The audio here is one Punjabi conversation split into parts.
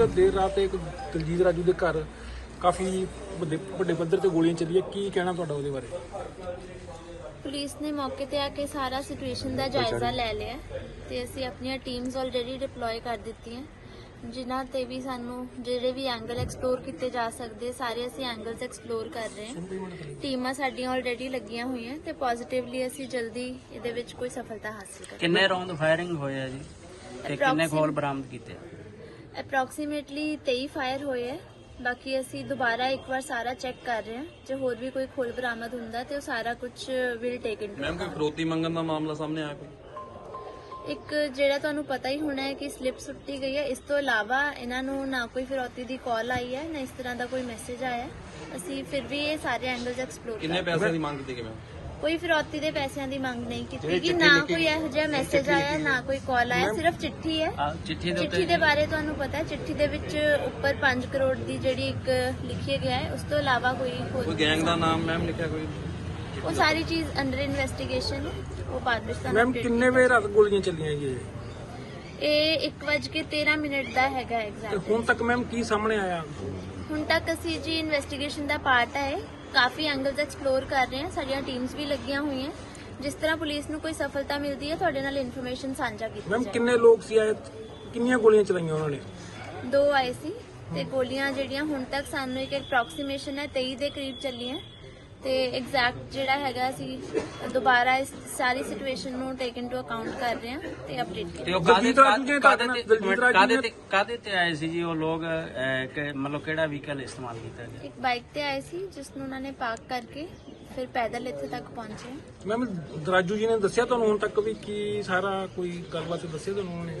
ਇੱਕ ਦੇਰ ਰਾਤ ਇੱਕ ਦਲਜੀਤ ਰਾਜੂ ਦੇ ਘਰ ਕਾਫੀ ਵੱਡੇ ਵੱਡੇ ਪੱਧਰ ਤੇ ਗੋਲੀਆਂ ਚੱਲੀਆਂ। ਕੀ ਕਹਿਣਾ ਤੁਹਾਡਾ ਉਹਦੇ ਬਾਰੇ? ਪੁਲਿਸ ਨੇ ਮੌਕੇ ਤੇ ਆ ਕੇ ਸਾਰਾ ਸਿਚੁਏਸ਼ਨ ਦਾ ਜਾਇਜ਼ਾ ਲੈ ਲਿਆ ਤੇ ਅਸੀਂ ਆਪਣੀਆਂ ਟੀਮਸ ਆਲਰੇਡੀ ਡਿਪਲੋਏ ਕਰ ਦਿੱਤੀਆਂ ਜਿਨ੍ਹਾਂ ਤੇ ਵੀ ਸਾਨੂੰ ਜਿਹੜੇ ਵੀ ਐਂਗਲ ਐਕਸਪਲੋਰ ਕੀਤੇ ਜਾ ਸਕਦੇ ਸਾਰੇ ਅਸੀਂ ਐਂਗਲਸ ਐਕਸਪਲੋਰ ਕਰ ਰਹੇ ਹਾਂ। ਟੀਮਾਂ ਸਾਡੀਆਂ ਆਲਰੇਡੀ ਲੱਗੀਆਂ ਹੋਈਆਂ ਤੇ ਪੋਜ਼ਿਟਿਵਲੀ ਅਸੀਂ ਜਲਦੀ ਇਹਦੇ ਵਿੱਚ ਕੋਈ ਸਫਲਤਾ ਹਾਸਲ ਕਰਾਂਗੇ ਕਿੰਨੇ ਰੌਂਦ ਫਾਇਰਿੰਗ ਹੋਏ ਆ ਜੀ? ਤੇ ਕਿੰਨੇ ਖੋਲ ਬਰਾਮਦ ਕੀਤੇ ਅਪਰੋਕਸੀਮੇਟਲੀ 23 ਫਾਇਰ ਹੋਏ ਹੈ। ਬਾਕੀ ਅਸੀਂ ਦੁਬਾਰਾ ਇੱਕ ਵਾਰ ਸਾਰਾ ਚੈੱਕ ਕਰ ਰਹੇ ਹਾਂ। ਜੇ ਹੋਰ ਵੀ ਕੋਈ ਖੋਲ ਬਰਾਮਦ ਹੁੰਦਾ ਤੇ ਉਹ ਸਾਰਾ ਕੁਝ ਵਿਲ ਟੇਕ ਇਨਟੂ ਮੈਮ ਕੋਈ ਫਰੋਤੀ ਮੰਗਣ ਦਾ ਮਾਮਲਾ ਸਾਹਮਣੇ ਆਇਆ ਕੋਈ? ਇੱਕ ਜਿਹੜਾ ਤੁਹਾਨੂੰ ਪਤਾ ਹੀ ਹੋਣਾ ਹੈ ਕਿ ਸਲਿੱਪ ਸੁੱਟੀ ਗਈ ਹੈ। ਇਸ ਤੋਂ ਇਲਾਵਾ ਇਹਨਾਂ ਨੂੰ ਨਾ ਕੋਈ ਫਿਰੌਤੀ ਦੀ ਕਾਲ ਆਈ ਹੈ ਨਾ ਇਸ ਤਰ੍ਹਾਂ ਦਾ ਕੋਈ ਮੈਸੇਜ ਆਇਆ ਹੈ। ਅਸੀਂ ਫਿਰ ਵੀ ਇਹ ਸਾਰੇ ਐਂਗਲਸ ਐਕਸਪਲੋਰ ਕਿੰਨੇ ਕਰ ਪੈਸੇ ਦੀ ਮੰਗ ਕੀਤੀ ਗਈ ਮੈਮ ਕੋਈ ਫਿਰੌਤੀ ਦੇ ਪੈਸਿਆਂ ਦੀ ਮੰਗ ਨਹੀਂ ਕੀਤੀ ਕਿ ਨਾ ਕੋਈ ਇਹੋ ਜਿਹਾ ਮੈਸੇਜ ਆਇਆ ਨਾ ਕੋਈ ਕਾਲ ਆਇਆ ਸਿਰਫ ਚਿੱਠੀ ਹੈ। ਚਿੱਠੀ ਦੇ ਚਿੱਠੀ ਦੇ ਉੱਤੇ ਬਾਰੇ ਤੁਹਾਨੂੰ ਪਤਾ ਹੈ ਚਿੱਠੀ ਦੇ ਵਿੱਚ ਉੱਪਰ 5 ਕਰੋੜ ਦੀ ਜਿਹੜੀ ਇੱਕ ਲਿਖਿਆ ਗਿਆ ਹੈ ਉਸ ਤੋਂ ਇਲਾਵਾ ਕੋਈ ਕੋਈ ਗੈਂਗ ਦਾ ਨਾਮ ਮੈਮ ਲਿਖਿਆ ਕੋਈ? ਉਹ ਸਾਰੀ ਚੀਜ਼ ਅੰਡਰ ਇਨਵੈਸਟੀਗੇਸ਼ਨ ਹੈ ਉਹ ਬਾਅਦ ਵਿੱਚ ਤੁਹਾਨੂੰ ਮੈਮ ਕਿੰਨੇ ਵਜੇ ਰਾਤ ਗੋਲੀਆਂ ਚੱਲੀਆਂ ਜੀ ਇਹ? ਇਹ 1:13 ਮਿੰਟ ਦਾ ਹੈਗਾ ਐਗਜ਼ੈਕਟ ਹੁਣ ਤੱਕ ਮੈਮ ਕੀ ਸਾਹਮਣੇ ਆਇਆ? ਹੁਣ ਤੱਕ ਅਸੀਂ ਜੀ ਇਨਵੈਸਟੀਗੇਸ਼ਨ ਦਾ ਪਾਰਟ ਹੈ। ਕਾਫੀ ਐਂਗਲਸ ਐਕਸਪਲੋਰ ਕਰ ਰਹੇ ਹਾਂ। ਸਾਡੀਆਂ ਟੀਮਸ ਵੀ ਲੱਗੀਆਂ ਹੋਈਆਂ। ਜਿਸ ਤਰ੍ਹਾਂ ਪੁਲਿਸ ਨੂੰ ਕੋਈ ਸਫਲਤਾ ਮਿਲਦੀ ਹੈ ਤੁਹਾਡੇ ਨਾਲ ਇਨਫੋਰਮੇਸ਼ਨ ਸਾਂਝਾ ਕੀਤੀ ਮੈਮ ਕਿੰਨੇ ਲੋਕ ਸੀ ਆਏ? ਕਿੰਨੀਆਂ ਗੋਲੀਆਂ ਚਲਾਈਆਂ ਉਹਨਾਂ ਨੇ? ਦੋ ਆਏ ਸੀ ਤੇ ਗੋਲੀਆਂ ਜਿਹੜੀਆਂ ਹੁਣ ਤੱਕ ਸਾਨੂੰ ਇੱਕ ਅਪਰੋਕਸੀਮੇਸ਼ਨ ਹੈ 23 ਦੇ ਕਰੀਬ ਚੱਲੀਆਂ। ਤੇ ਐਗਜ਼ੈਕਟ ਜਿਹੜਾ ਹੈਗਾ ਅਸੀਂ ਦੁਬਾਰਾ ਇਸ ਸਾਰੀ ਸਿਚੁਏਸ਼ਨ ਨੂੰ ਟੇਕ ਇਨਟੂ ਅਕਾਊਂਟ ਕਰ ਰਹੇ ਹਾਂ ਤੇ ਅਪਡੇਟ ਤੇ ਉਹ ਦਲਜੀਤ ਕਾਦੇ ਰਾਜੂ ਨੇ ਕਾਦੇ ਤੇ ਦਲਜੀਤ ਰਾਜੂ ਕਾਦੇ ਤੇ ਕਾਦੇ ਤੇ ਆਏ ਸੀ ਜੀ ਉਹ ਲੋਕ ਅਹ, ਕਿ ਮਤਲਬ ਕਿਹੜਾ ਵਹੀਕਲ ਇਸਤੇਮਾਲ ਕੀਤਾ ਗਿਆ? ਇੱਕ ਬਾਈਕ ਤੇ ਆਏ ਸੀ ਜਿਸ ਨੂੰ ਉਹਨਾਂ ਨੇ ਪਾਰਕ ਕਰਕੇ ਫਿਰ ਪੈਦਲ ਇੱਥੇ ਤੱਕ ਪਹੁੰਚੇ। ਮੈਮ ਰਾਜੂ ਜੀ ਨੇ ਦੱਸਿਆ ਤੁਹਾਨੂੰ ਹੁਣ ਤੱਕ ਵੀ ਕੀ ਸਾਰਾ ਕੋਈ ਗੱਲਬਾਤ ਦੱਸਿਆ ਤੁਹਾਨੂੰ ਉਹਨਾਂ ਨੇ?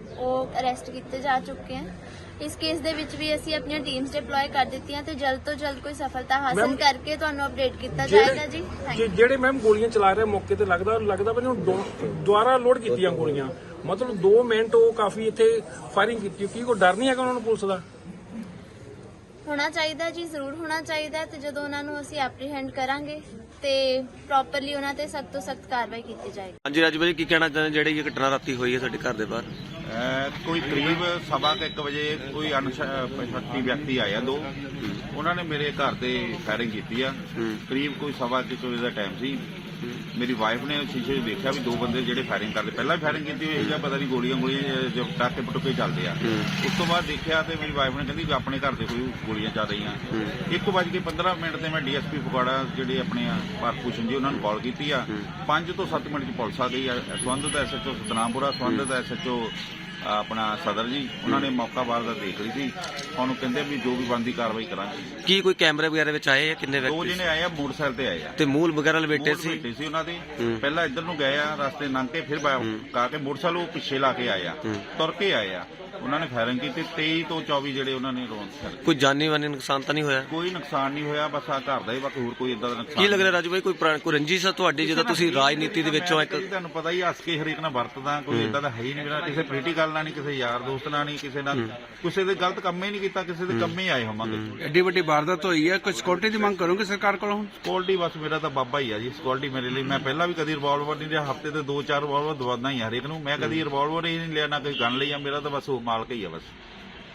ਉਹ ਅਰੈਸਟ ਕੀਤੇ ਜਾ ਚੁੱਕੇ ਹਨ। ਇਸ ਕੇਸ ਦੇ ਵਿੱਚ ਵੀ ਅਸੀਂ ਆਪਣੀਆਂ ਟੀਮਸ ਡਿਪਲੋਏ ਕਰ ਦਿੱਤੀਆਂ ਤੇ ਜਲਦ ਤੋਂ ਜਲਦ ਕੋਈ ਸਫਲਤਾ ਹਾਸਲ Ma'am, ਕਰਕੇ ਤੁਹਾਨੂੰ ਅਪਡੇਟ ਕੀਤਾ ਜਾਏਗਾ ਜੀ। ਥੈਂਕ ਜੇ- ਜਿਹੜੇ ਮੈਮ ਗੋਲੀਆਂ ਚਲਾ ਰਹੇ ਮੌਕੇ ਤੇ ਲੱਗਦਾ ਲੱਗਦਾ ਵੀ ਉਹਨੂੰ ਦੋ- ਦੁਬਾਰਾ ਲੋਡ ਕੀਤੀਆਂ ਗੋਲੀਆਂ। ਮਤਲਬ 2 ਮਿੰਟ ਉਹ ਕਾਫੀ ਇੱਥੇ ਫਾਇਰਿੰਗ ਕੀਤੀ। ਕੀ ਕੋਈ ਡਰ ਨਹੀਂ ਹੈਗਾ ਉਹਨਾਂ ਨੂੰ ਪੁਲਿਸ ਦਾ? ਹੋਣਾ ਚਾਹੀਦਾ ਜੀ ਜ਼ਰੂਰ ਹੋਣਾ ਚਾਹੀਦਾ ਤੇ ਜਦੋਂ ਉਹਨਾਂ ਨੂੰ ਅਸੀਂ ਐਪਰੀਹੈਂਡ ਕਰਾਂਗੇ। ਤੇ ਪ੍ਰੋਪਰਲੀ ਉਹਨਾਂ ਤੇ ਸਖਤ ਤੋਂ ਸਖਤ ਕਾਰਵਾਈ ਕੀਤੀ ਜਾਏਗੀ। ਹਾਂਜੀ ਰਾਜੂ ਭਾਈ ਕੀ ਕਹਿਣਾ ਚਾਹੁੰਦੇ? ਜਿਹੜੀ ਇਹ ਘਟਨਾ ਰਾਤੀ ਹੋਈ ਹੈ ਸਾਡੇ ਘਰ ਦੇ ਬਾਹਰ? ਕੋਈ ਕਰੀਬ ਸਵਾ ਕੁ ਇੱਕ ਵਜੇ ਕੋਈ ਅਣਸ਼ਕਤੀ ਵਿਅਕਤੀ ਆਇਆ ਦੋ। ਉਹਨਾਂ ਨੇ ਮੇਰੇ ਘਰ ਤੇ ਫਾਇਰਿੰਗ ਕੀਤੀ ਆ। ਕਰੀਬ ਕੋਈ ਸਵਾ ਕੁ ਵਜੇ ਦਾ ਟਾਈਮ ਸੀ। ਮੇਰੀ ਵਾਈਫ ਨੇ ਸ਼ੀਸ਼ੇ 'ਚ ਦੇਖਿਆ ਵੀ ਦੋ ਬੰਦੇ ਜਿਹੜੇ ਫਾਇਰਿੰਗ ਕਰਦੇ। ਪਹਿਲਾਂ ਵੀ ਫਾਇਰਿੰਗ ਕੀਤੀ ਹੋਈ ਹੈ ਪਤਾ ਨਹੀਂ ਗੋਲੀਆਂ ਗੋਲੀਆਂ ਜੋ ਟਾਕੇ ਪਟੁਕੇ ਚੱਲਦੇ ਆ। ਉਸ ਤੋਂ ਬਾਅਦ ਦੇਖਿਆ ਤੇ ਮੇਰੀ ਵਾਈਫ ਨੇ ਕਹਿੰਦੀ ਵੀ ਆਪਣੇ ਘਰ ਦੇ ਕੋਈ ਗੋਲੀਆਂ ਚੱਲ ਰਹੀਆਂ। ਇੱਕ ਵੱਜ ਕੇ 15 ਮਿੰਟ ਤੇ ਮੈਂ ਡੀਐਸਪੀ ਫਗਵਾੜਾ ਜਿਹੜੇ ਆਪਣੇ ਆ ਭਾਰਤ ਭੂਸ਼ਣ ਜੀ ਉਹਨਾਂ ਨੂੰ ਕਾਲ ਕੀਤੀ ਆ। 5 ਤੋਂ 7 ਮਿੰਟ ਚ ਪੁਲਿਸ ਆ ਗਈ ਆ। ਸੰਬੰਧਿਤ ਐਸਐਚਓ ਸਤਨਾਮਪੁਰਾ ਸੰਬੰਧਿਤ ਐਸਐਚਓ ਆਪਣਾ ਸਦਰ ਜੀ ਉਹਨਾਂ ਨੇ ਮੌਕਾ ਬਾਰ ਦਾ ਦੇਖ ਲਈ ਸੀ। ਉਹਨੂੰ ਕਹਿੰਦੇ ਵੀ ਜੋ ਵੀ ਬਣਦੀ ਕਾਰਵਾਈ ਕਰਾਂਗੇ। ਕੀ ਕੋਈ ਕੈਮਰੇ ਵਗੈਰਾ ਵਿੱਚ ਆਏ ਆ ਕਿੰਨੇ ਦੋ ਵਿਅਕਤੀ ਜਿਹਨੇ ਆਏ ਆ ਮੋਟਰਸਾਈਕਲ ਤੇ ਆਏ ਆ। ਤੇ ਮੂਲ ਵਗੈਰਾ ਲਪੇਟੇ ਸੀ? ਬੈਠੇ ਸੀ ਉਹਨਾਂ ਦੇ। ਪਹਿਲਾਂ ਇੱਧਰ ਨੂੰ ਗਏ ਆ ਰਸਤੇ ਲੰਘ ਕੇ ਫਿਰ ਬਾ- ਕਾ ਕੇ ਮੋਟਰਸਾਈਕਲ ਉਹ ਪਿੱਛੇ ਲਾ ਕੇ ਆਏ ਆ। ਤੁਰ ਕੇ ਆਏ ਆ। ਉਹਨਾਂ ਨੇ ਫਾਇਰਿੰਗ ਕੀਤੀ 23 ਤੋਂ 24 ਜਿਹੜੇ ਉਹਨਾਂ ਨੇ ਰੌਂਦ ਛੱਡ ਕੋਈ ਜਾਨੀ ਵਾਨੀ ਨੁਕਸਾਨ ਤਾਂ ਨਹੀਂ ਹੋਇਆ? ਕੋਈ ਨੁਕਸਾਨ ਨਹੀਂ ਹੋਇਆ ਬਸ ਆ ਘਰ ਦਾ ਹੀ ਬਾਕੀ ਹੋਰ ਕੋਈ ਇਦਾਂ ਦਾ ਨੁਕਸਾਨ ਕੀ ਲੱਗ ਰਿਹਾ ਰਾਜੂ ਭਾਈ ਕੋਈ ਪੁਰਾਣੀ- ਕੋਈ ਰੰਜਿਸ਼ ਆ ਤੁਹਾਡੀ ਜਦੋਂ ਤੁਸੀਂ ਰਾਜਨੀਤੀ ਦੇ ਵਿੱਚੋਂ ਇੱਕ ਤੁਹਾਨੂੰ ਪਤਾ ਹੀ ਹੱਸ ਕੇ ਹਰੇਕ ਨਾਲ ਵਰਤਦਾ ਕੋਈ ਇਦਾਂ ਦਾ ਹੈ ਹੀ ਨਹੀਂ ਮੇਰਾ ਕਿਸੇ ਪੋਲੀਟੀਕਲ ਨਾਲ ਨਹੀਂ ਕਿਸੇ ਯਾਰ ਦੋਸਤ ਨਾਲ ਨਹੀਂ ਕਿਸੇ ਨਾਲ ਕਿਸੇ ਦੇ ਗਲਤ ਕੰਮ ਹੀ ਨਹੀਂ ਕੀਤਾ ਕਿਸੇ ਦੇ ਕੰਮ ਹੀ ਆਏ ਹੋਵਾਂਗੇ। ਐਡੀ ਵੱਡੀ ਵਾਰਦਾਤ ਹੋਈ ਹੈ ਕੋਈ ਸਿਕਿਉਰਿਟੀ ਦੀ ਮੰਗ ਕਰੋਗੇ ਸਰਕਾਰ ਕੋਲੋਂ? ਹੁਣ ਸਕਿਉਰਟੀ ਬਸ ਮੇਰਾ ਤਾਂ ਬਾਬਾ ਹੀ ਆ ਜੀ ਸਕਿਉਰਟੀ ਮੇਰੇ ਲਈ। ਮੈਂ ਪਹਿਲਾਂ ਵੀ ਕਦੀ ਰਿਵਾਲਵਰ ਨਹੀਂ ਲਿਆ ਹਫ਼ਤੇ ਤੇ ਦੋ ਚਾਰ ਰਿਵਾਲਵਰ ਦਵਾਦਾ ਹੀ ਆ ਹਰੇਕ ਨੂੰ। ਮੈਂ ਕਦੀ ਰਿਵਾਲਵਰ ਹੀ ਨਹੀਂ ਲਿਆ ਨਾ ਕੋਈ ਗਨ ਲਈ ਆ ਮੇਰਾ ਤਾਂ ਬਸ ਉਹ ਮਾਲਕ ਹੀ ਆ ਬਸ।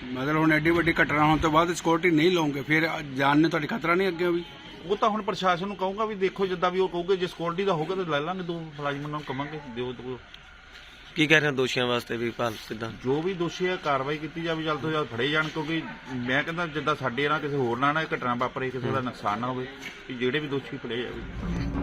ਮਤਲਬ ਹੁਣ ਐਡੀ ਵੱਡੀ ਘਟਨਾ ਹੋਣ ਤੋਂ ਬਾਅਦ ਸਿਕਿਉਰਿਟੀ ਨਹੀਂ ਲਓਗੇ ਫਿਰ ਜਾਨ ਨੇ ਤੁਹਾਡੀ ਖਤਰਾ ਨਹੀਂ ਅੱਗੇ ਵੀ? ਉਹ ਤਾਂ ਹੁਣ ਪ੍ਰਸ਼ਾਸਨ ਨੂੰ ਕਹੂੰਗਾ ਵੀ ਦੇਖੋ ਜਿੱਦਾਂ ਵੀ ਉਹ ਕਹੂਗੇ ਜੇ ਸਕਿਉਰਟੀ ਦਾ ਹੋਊਗਾ ਤਾਂ ਲੈ ਲਾਂਗੇ ਦੋ ਮੁਲਾਜ਼ਮਾਂ ਨੂੰ ਕਵਾਂਗੇ ਦਿਓ ਦਿਓ। ਕੀ ਕਹਿ ਰਹੇ ਹੋ ਦੋਸ਼ੀਆਂ ਵਾਸਤੇ ਵੀ ਭਾਲ ਕਿਦਾਂ? ਜੋ ਵੀ ਦੋਸ਼ੀ ਹੈ ਕਾਰਵਾਈ ਕੀਤੀ ਜਾਵੇ ਜਲਦ ਤੋਂ ਜਲਦ ਫੜੇ ਜਾਣ ਕਿਉਂਕਿ ਮੈਂ ਕਹਿੰਦਾ ਜਿੱਦਾਂ ਸਾਡੇ ਨਾਲ ਕਿਸੇ ਹੋਰ ਨਾਲ ਨਾ ਇਹ ਘਟਨਾ ਵਾਪਰੇ ਕਿਸੇ ਦਾ ਨੁਕਸਾਨ ਨਾ ਹੋਵੇ ਕਿ ਜਿਹੜੇ ਵੀ ਦੋਸ਼ੀ ਫੜੇ ਜਾਵੇ।